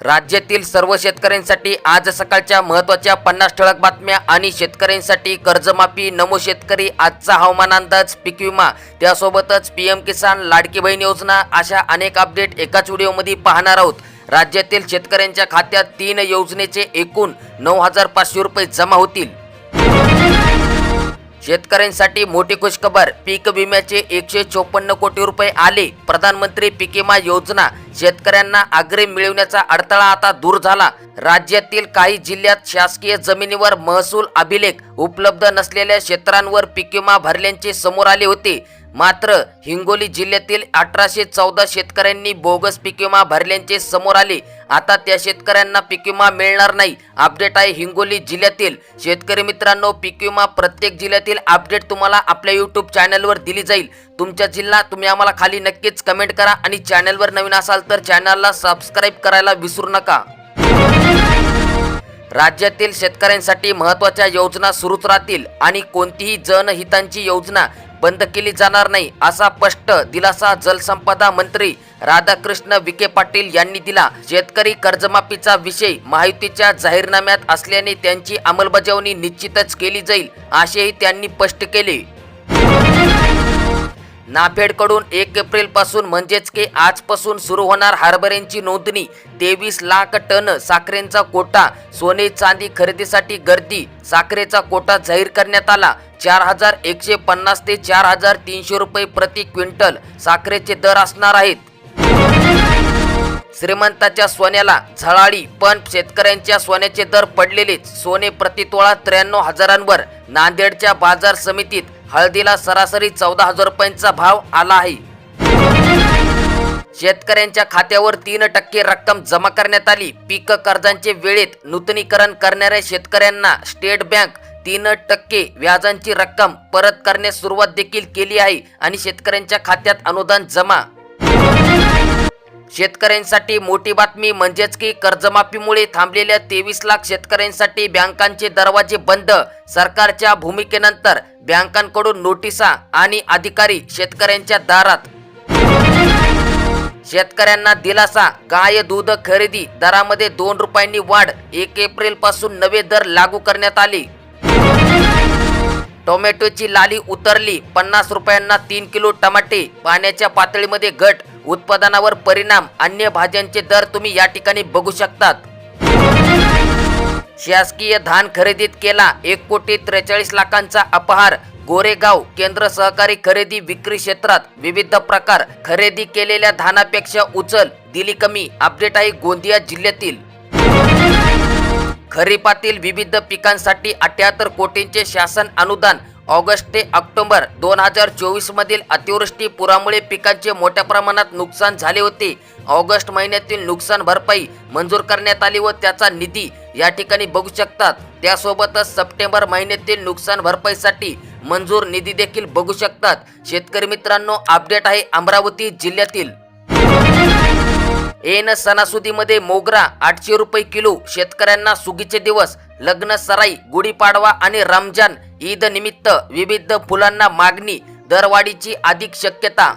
राज्यातील सर्व शेतकऱ्यांसाठी आज सकाळच्या महत्त्वाच्या पन्नास ठळक बातम्या आणि शेतकऱ्यांसाठी कर्जमाफी नमो शेतकरी आजचा हवामान अंदाज पीक विमा त्यासोबतच पी एम किसान लाडकी बहीण योजना अशा अनेक अपडेट एकाच व्हिडिओमध्ये पाहणार आहोत. राज्यातील शेतकऱ्यांच्या खात्यात तीन योजनेचे एकूण नऊ हजार पाचशे रुपये जमा होतील. शेतकऱ्यांसाठी मोठी खुशखबर. पीक विम्याचे एकशे चोपन्न कोटी रुपये आले. प्रधानमंत्री पीक विमा योजना. शेतकऱ्यांना अग्रिम मिळवण्याचा अडथळा आता दूर झाला. राज्यातील काही जिल्ह्यात शासकीय जमिनीवर महसूल अभिलेख उपलब्ध नसलेल्या क्षेत्रांवर पीक विमा भरल्याचे समोर आले होते. मात्र हिंगोली जिल्ह्यातील अठराशे चौदा शेतकऱ्यांनी बोगस पीक विमा भरल्याचे समोर आले. आता त्या शेतकऱ्यांना पीक विमा मिळणार नाही. अपडेट आहे हिंगोली जिल्ह्यातील. शेतकरी मित्रांनो पीक विमा प्रत्येक जिल्ह्यातील अपडेट तुम्हाला आपल्या यूट्यूब चॅनलवर दिली जाईल. तुमच्या जिल्हा तुम्ही आम्हाला खाली नक्कीच कमेंट करा आणि चॅनलवर नवीन असाल तर चॅनलला सबस्क्राईब करायला विसरू नका. राज्यातील शेतकऱ्यांसाठी महत्त्वाच्या योजना सुरूच राहतील आणि कोणतीही जनहितांची योजना बंद केली जाणार नाही असा स्पष्ट दिलासा जलसंपदा मंत्री राधाकृष्ण विखे पाटील यांनी दिला. शेतकरी कर्जमाफीचा विषय माहितीच्या जाहीरनाम्यात असल्याने त्यांची अंमलबजावणी निश्चितच केली जाईल असेही त्यांनी स्पष्ट केले. नाफेडकडून एक एप्रिलपासून म्हणजेच की आजपासून सुरू होणार हरभऱ्यांची नोंदणी. तेवीस लाख टन साखरेचा कोटा सोने चांदी खरेदीसाठी गर्दी साखरेचा कोटा जाहीर करण्यात आला. चार हजार एकशे पन्नास ते चार हजार तीनशे रुपये प्रति क्विंटल साखरेचे दर असणार आहेत. श्रीमंताच्या सोन्याला झळाळी पण शेतकऱ्यांच्या सोन्याचे दर पडलेलेच. सोने प्रतितोळा त्र्याण्णव हजारांवर. नांदेडच्या बाजार समितीत हळदीला सरासरी चौदा हजार रुपयांचा भाव आला आहे. शेतकऱ्यांच्या खात्यावर तीन टक्के रक्कम जमा करण्यात आली. पीक कर्जांचे वेळेत नूतनीकरण करणाऱ्या शेतकऱ्यांना स्टेट बँक तीन टक्के व्याजांची रक्कम परत करण्यास सुरुवात देखील केली आहे आणि शेतकऱ्यांच्या खात्यात अनुदान जमा शेतकऱ्यांसाठी मोठी बातमी म्हणजेच की कर्जमाफीमुळे थांबलेल्या तेवीस लाख शेतकऱ्यांसाठी बँकांचे दरवाजे बंद. सरकारच्या भूमिकेनंतर बँकांकडून नोटिसा आणि अधिकारी शेतकऱ्यांच्या दारात. शेतकऱ्यांना दिलासा गाय दूध खरेदी दरामध्ये दोन रुपयांनी वाढ. एक एप्रिलपासून नवे दर लागू करण्यात आले. टोमॅटोची लाली उतरली. पन्नास रुपयांना तीन किलो टमाटे. पाण्याच्या पातळीमध्ये घट. उत्पादनावर परिणाम. अन्य भाज्यांचे दर तुम्ही या ठिकाणी बघू शकतात. शासकीय धान खरेदीत केला. एक कोटी त्रेचाळीस लाखांचा अपहार. गोरेगाव केंद्र सहकारी खरेदी विक्री क्षेत्रात विविध प्रकार. खरेदी केलेल्या धानापेक्षा उचल. दिली कमी. अपडेट आहे गोंदिया जिल्ह्यातील. खरीपातील विविध पिकांसाठी अठ्याहत्तर कोटींचे शासन अनुदान ऑगस्ट ते ऑक्टोबर दोन हजार चोवीस मधील अतिवृष्टी पुरामुळे पिकांचे मोठ्या प्रमाणात नुकसान झाले होते. ऑगस्ट महिन्यातील नुकसान भरपाई मंजूर करण्यात आली व त्याचा निधी या ठिकाणी बघू शकतात. त्यासोबतच सप्टेंबर महिन्यातील नुकसान भरपाईसाठी मंजूर निधी देखील बघू शकतात. शेतकरी मित्रांनो अपडेट आहे अमरावती जिल्ह्यातील. एन सणासुदीमध्ये मोगरा आठशे रुपये किलो शेतकऱ्यांना सुगीचे दिवस लग्न सराई गुढीपाडवा आणि रमजान ईद निमित्त विविध फुलांना मागणी दरवाढीची अधिक शक्यता.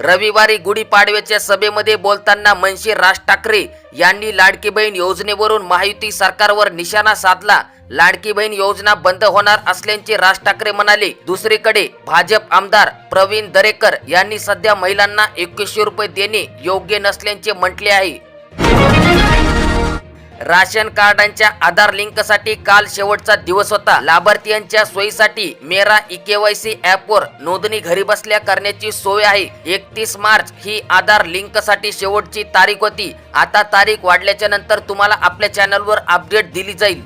रविवारी गुढीपाडव्याच्या सभेमध्ये बोलताना मनशी राज ठाकरे यांनी लाडकी बहीण योजनेवरून महायुती सरकारवर निशाणा साधला. लाडकी बहीण योजना बंद होणार असल्याचे राज ठाकरे म्हणाले. दुसरीकडे भाजप आमदार प्रवीण दरेकर यांनी सध्या महिलांना एकवीसशे रुपये देणे योग्य नसल्याचे म्हटले आहे. राशन कार्डांच्या आधार लिंकसाठी काल शेवटचा दिवस होता. लाभार्थ्यांच्या सोयीसाठी मेरा ई केवायसी ॲपवर नोंदणी घरी बसल्या करण्याची सोय आहे. एकतीस मार्च ही आधार लिंकसाठी शेवटची तारीख होती. आता तारीख वाढल्याच्या नंतर तुम्हाला आपल्या चॅनलवर अपडेट दिली जाईल.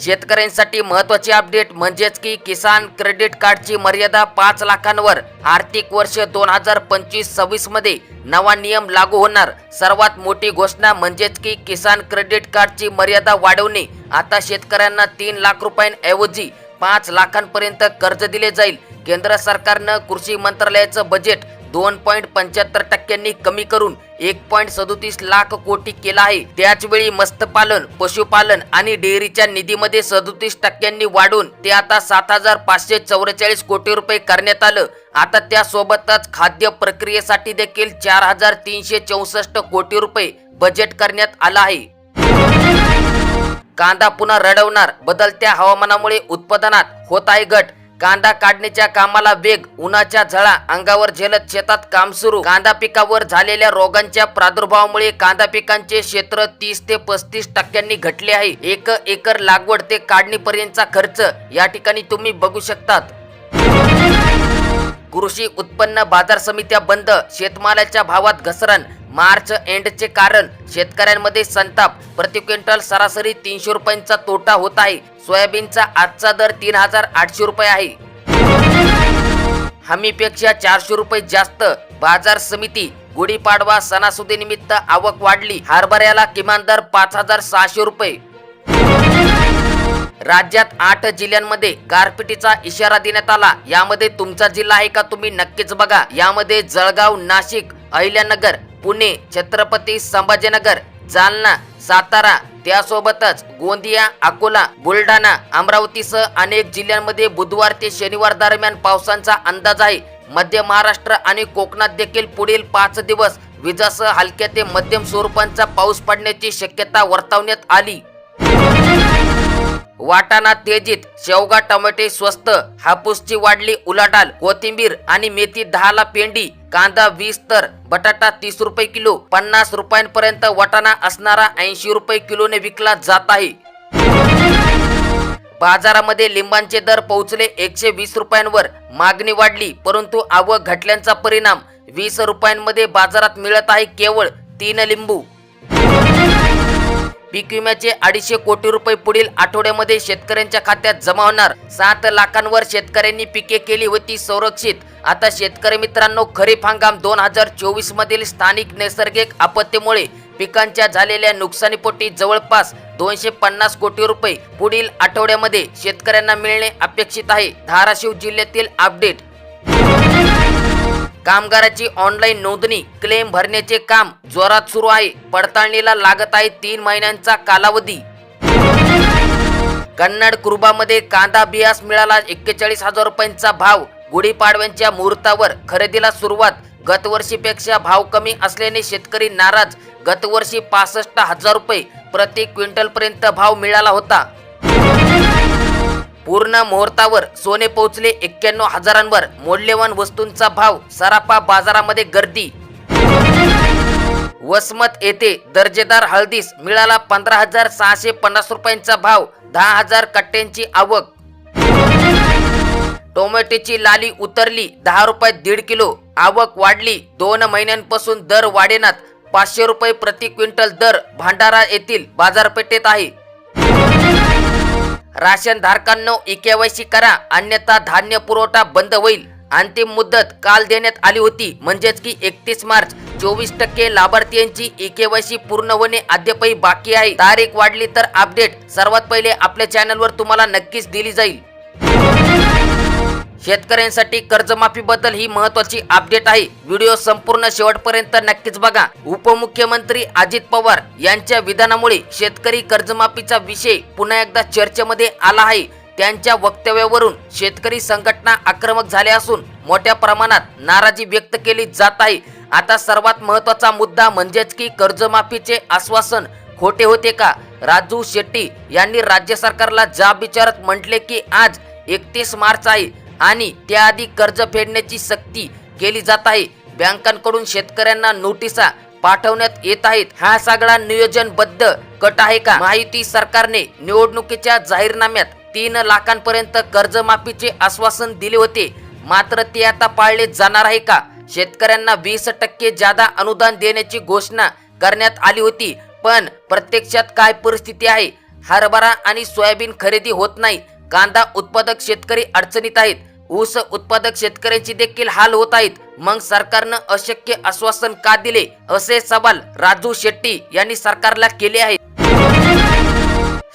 शेतकऱ्यांसाठी महत्वाची अपडेट म्हणजेच की किसान क्रेडिट कार्डची मर्यादा पाच लाखांवर आर्थिक वर्ष दोन हजार पंचवीस सव्वीसमध्ये नवा नियम लागू होणार. सर्वात मोठी घोषणा म्हणजेच की किसान क्रेडिट कार्डची मर्यादा वाढवणे. आता शेतकऱ्यांना तीन लाख रुपयांऐवजी पाच लाखांपर्यंत कर्ज दिले जाईल. केंद्र सरकारनं कृषी मंत्रालयाचं बजेट दोन पॉईंट पंच्याहत्तर टक्क्यांनी कमी करून एक पॉईंट सदोतीस लाख कोटी केला आहे. त्याचवेळी मत्स्यपालन पशुपालन आणि डेअरीच्या निधीमध्ये सदोतीस टक्क्यांनी वाढून ते आता सात हजार पाचशे चौवेचाळीस कोटी रुपये करण्यात आलं. आता त्यासोबतच खाद्य प्रक्रियेसाठी देखील चार हजार तीनशे चौसष्ट कोटी रुपये बजेट करण्यात आलं आहे. कांदा पुन्हा रडवणार बदलत्या हवामानामुळे उत्पादनात होत आहे घट. कांदा काढण्याच्या कामाला वेग उन्हाच्या झळा अंगावर झेलत शेतात काम सुरू. कांदा पिकावर झालेल्या रोगांच्या प्रादुर्भावामुळे कांदा पिकांचे क्षेत्र तीस ते पस्तीस टक्क्यांनी घटले आहे. एक एकर लागवड ते काढणीपर्यंतचा खर्च या ठिकाणी तुम्ही बघू शकतात. कृषी उत्पन्न बाजार समित्या बंद शेतमालाच्या भावात घसरण मार्च एंडचे कारण शेतकऱ्यांमध्ये संताप प्रति क्विंटल सरासरी तीनशे रुपयांचा तोटा होत आहे. सोयाबीनचा आजचा दर तीन हजार आठशे रुपये आहे. हमीपेक्षा चारशे रुपये जास्त. बाजार समिती गुढीपाडवा सणासुदीनिमित्त आवक वाढली. हरभऱ्याला किमान दर पाच हजार सहाशे रुपये. राज्यात आठ जिल्ह्यांमध्ये गारपिटीचा इशारा देण्यात आला. यामध्ये तुमचा जिल्हा आहे का तुम्ही नक्कीच बघा. यामध्ये जळगाव नाशिक अहिल्यानगर पुणे छत्रपती संभाजीनगर जालना सातारा त्यासोबतच गोंदिया अकोला बुलढाणा अमरावतीसह अनेक जिल्ह्यांमध्ये बुधवार ते शनिवार दरम्यान पावसाचा अंदाज आहे. मध्य महाराष्ट्र आणि कोकणात देखील पुढील पाच दिवस विजासह हलक्या ते मध्यम स्वरूपांचा पाऊस पडण्याची शक्यता वर्तवण्यात आली. वाटाणा तेजीत शेवगा टमाटे स्वस्त हापूसची वाढली उलाढाल कोथिंबीर आणि मेथी दहाला पेंडी कांदा वीस तर बटाटा तीस रुपये किलो पन्नास रुपयांपर्यंत वाटाणा असणारा ऐंशी रुपये किलोने विकला जात आहे बाजारामध्ये लिंबांचे दर पोहोचले एकशे वीस रुपयांवर मागणी वाढली परंतु आवक घटल्याचा परिणाम वीस रुपयांमध्ये बाजारात मिळत आहे केवळ तीन लिंबू. पीक विम्याचे अडीचशे कोटी रुपये पुढील आठवड्यामध्ये शेतकऱ्यांच्या खात्यात जमा होणार. सात लाखांवर शेतकऱ्यांनी पिके केली होती संरक्षित. आता शेतकरी मित्रांनो खरीप हंगाम दोन हजार चोवीस मधील स्थानिक नैसर्गिक आपत्तीमुळे पिकांच्या झालेल्या नुकसानीपोटी जवळपास दोनशे पन्नास कोटी रुपये पुढील आठवड्यामध्ये शेतकऱ्यांना मिळणे अपेक्षित आहे. धाराशिव जिल्ह्यातील अपडेट. कामगाराची ऑनलाईन नोंदणी क्लेम भरण्याचे काम जोरात सुरू आहे. पडताळणीला लागत आहे तीन महिन्यांचा कालावधी. कन्नड कुरुबामध्ये कांदा बियास मिळाला. एक्केचाळीस हजार रुपयांचा भाव. गुढीपाडव्यांच्या मुहूर्तावर खरेदीला सुरुवात. गतवर्षीपेक्षा भाव कमी असल्याने शेतकरी नाराज. गतवर्षी पासष्ट हजार रुपये प्रति क्विंटल पर्यंत भाव मिळाला होता. पूर्ण मुहूर्तावर सोने पोहोचले एक्क्याण्णव हजारांवर मौल्यवान वस्तूंचा भाव सराफा बाजारामध्ये गर्दी. वसमत येथे दर्जेदार हळदीस मिळाला पंधरा हजार सहाशे पन्नास रुपयांचा भाव दहा हजार कट्ट्यांची आवक. टोमॅटोची लाली उतरली दहा रुपये दीड किलो आवक वाढली दोन महिन्यांपासून दर वाढेनात पाचशे रुपये प्रति क्विंटल दर भांडारा येथील बाजारपेठेत आहे. राशन धारकांनो इकेवायसी करा. अन्यथा धान्य पुरवठा बंद होईल. अंतिम मुदत काल देण्यात आली होती. म्हणजेच की एकतीस मार्च. चोवीस टक्के लाभार्थ्यांची इकेवायसी पूर्ण होणे अद्यापही बाकी आहे. तारीख वाढली तर अपडेट. सर्वात पहिले आपल्या चॅनलवर तुम्हाला नक्कीच दिली जाईल. शेतकऱ्यांसाठी कर्जमाफी बद्दल ही महत्वाची अपडेट आहे. व्हिडिओ संपूर्ण शेवटपर्यंत नक्कीच बघा. उपमुख्यमंत्री अजित पवार यांच्या विधानामुळे शेतकरी कर्जमाफीचा विषय पुन्हा एकदा चर्चेमध्ये आला आहे. त्यांच्या वक्तव्यावरून शेतकरी संघटना आक्रमक झाल्या असून मोठ्या प्रमाणात नाराजी व्यक्त केली जात आहे. आता सर्वात महत्त्वाचा मुद्दा म्हणजेच की कर्जमाफीचे आश्वासन खोटे होते का? राजू शेट्टी यांनी राज्य सरकारला जाब विचारत म्हटले की आज एकतीस मार्च आहे. आणि त्याआधी कर्ज फेडण्याची सक्ती केली जात आहे. बँकांकडून शेतकऱ्यांना नोटिसा पाठवण्यात येत आहेत. हा सगळा नियोजनबद्ध कट आहे का? माहिती सरकारने निवडणुकीच्या जाहीरनाम्यात तीन लाखांपर्यंत कर्जमाफीचे आश्वासन दिले होते. मात्र ते आता पाळले जाणार आहे का? शेतकऱ्यांना वीस टक्के जादा अनुदान देण्याची घोषणा करण्यात आली होती. पण प्रत्यक्षात काय परिस्थिती आहे? हरभरा आणि सोयाबीन खरेदी होत नाही. कांदा उत्पादक शेतकरी अडचणीत आहेत. ऊस उत्पादक शेतकऱ्यांची देखील हाल होत आहेत. मग सरकारनं अशक्य आश्वासन का दिले? असे सवाल राजू शेट्टी यांनी सरकारला केले आहेत.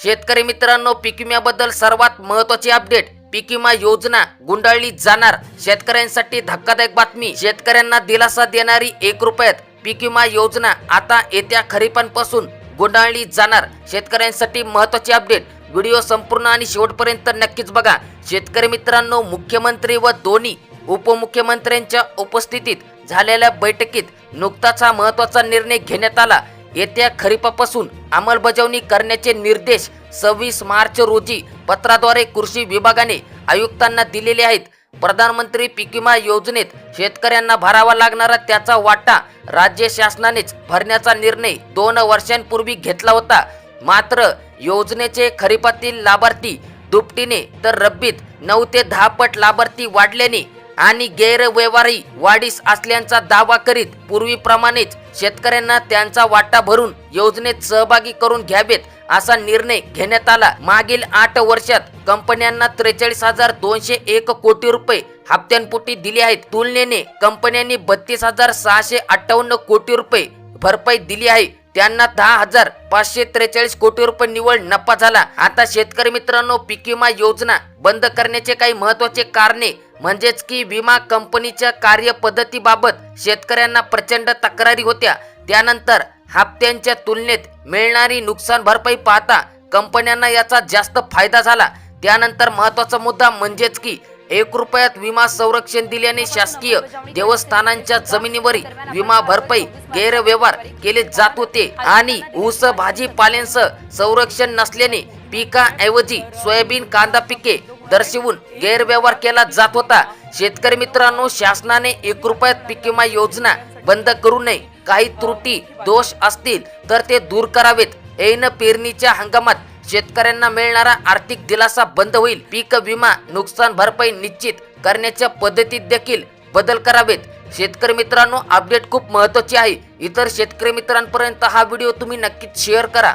शेतकरी मित्रांनो पीक विम्याबद्दल सर्वात महत्वाची अपडेट पीक विमा योजना गुंडाळली जाणार. शेतकऱ्यांसाठी धक्कादायक बातमी शेतकऱ्यांना दिलासा देणारी एक रुपयात पीक विमा योजना आता येत्या खरीपांपासून गुंडाळली जाणार. शेतकऱ्यांसाठी महत्वाची अपडेट व्हिडिओ संपूर्ण आणि शेवटपर्यंत नक्कीच बघा. शेतकरी मित्रांनो मुख्यमंत्री व दोन्ही उपमुख्यमंत्र्यांच्या उपस्थितीत झालेल्या बैठकीत नुकताच हा महत्त्वाचा निर्णय घेण्यात आला. येत्या खरीपापासून अंमलबजावणी करण्याचे निर्देश सव्वीस मार्च रोजी पत्राद्वारे कृषी विभागाने आयुक्तांना दिलेले आहेत. प्रधानमंत्री पीक विमा योजनेत शेतकऱ्यांना भरावा लागणारा त्याचा वाटा राज्य शासनानेच भरण्याचा निर्णय दोन वर्षांपूर्वी घेतला होता. मात्र योजनेचे खरीपातील लाभार्थी दुपटीने तर रब्बीत नऊ ते दहा पट लाभार्थी वाढल्याने आणि गैरव्यवहारी वाढीस असल्याचा दावा करीत पूर्वीप्रमाणेच शेतकऱ्यांना त्यांचा वाटा भरून योजनेत सहभागी करून घ्यावेत असा निर्णय घेण्यात आला. मागील आठ वर्षात कंपन्यांना त्रेचाळीस हजार दोनशे एक कोटी रुपये हप्त्यांपोटी दिले आहेत. तुलनेने कंपन्यांनी बत्तीस हजार सहाशे अठ्ठावन्न कोटी रुपये भरपाई दिली आहे. त्यांना दहा हजार पाचशे त्रेचाळीस कोटी रुपये निव्वळ नफा झाला. आता शेतकरी मित्रांनो पीक विमा योजना बंद करण्याचे काही महत्त्वाचे कारणे म्हणजेच की विमा कंपनीच्या कार्यपद्धतीबाबत शेतकऱ्यांना प्रचंड तक्रारी होत्या. त्यानंतर हप्त्यांच्या तुलनेत मिळणारी नुकसान भरपाई पाहता कंपन्यांना याचा जास्त फायदा झाला. त्यानंतर महत्त्वाचा मुद्दा म्हणजेच की एक रुपयात विमा संरक्षण दिल्याने शासकीय देवस्थानांच्या जमिनीवरील विमा भरपाई गैरव्यवहार केले जात होते आणि ऊस भाजीपाल्यांसह संरक्षण नसल्याने पिकाऐवजी सोयाबीन कांदा पिके दर्शवून गैरव्यवहार केला जात होता. शेतकरी मित्रांनो शासनाने एक रुपयात पीक विमा योजना बंद करू नये. काही त्रुटी दोष असतील तर ते दूर करावेत. ऐन पेरणीच्या हंगामात शेतकऱ्यांना मिळणारा आर्थिक दिलासा बंद होईल. पीक विमा नुकसान भरपाई निश्चित करण्याच्या पद्धतीत देखील बदल करावेत. शेतकरी मित्रांनो अपडेट खूप महत्वाची आहे. इतर शेतकरी मित्रांपर्यंत हा व्हिडिओ तुम्ही नक्कीच शेअर करा.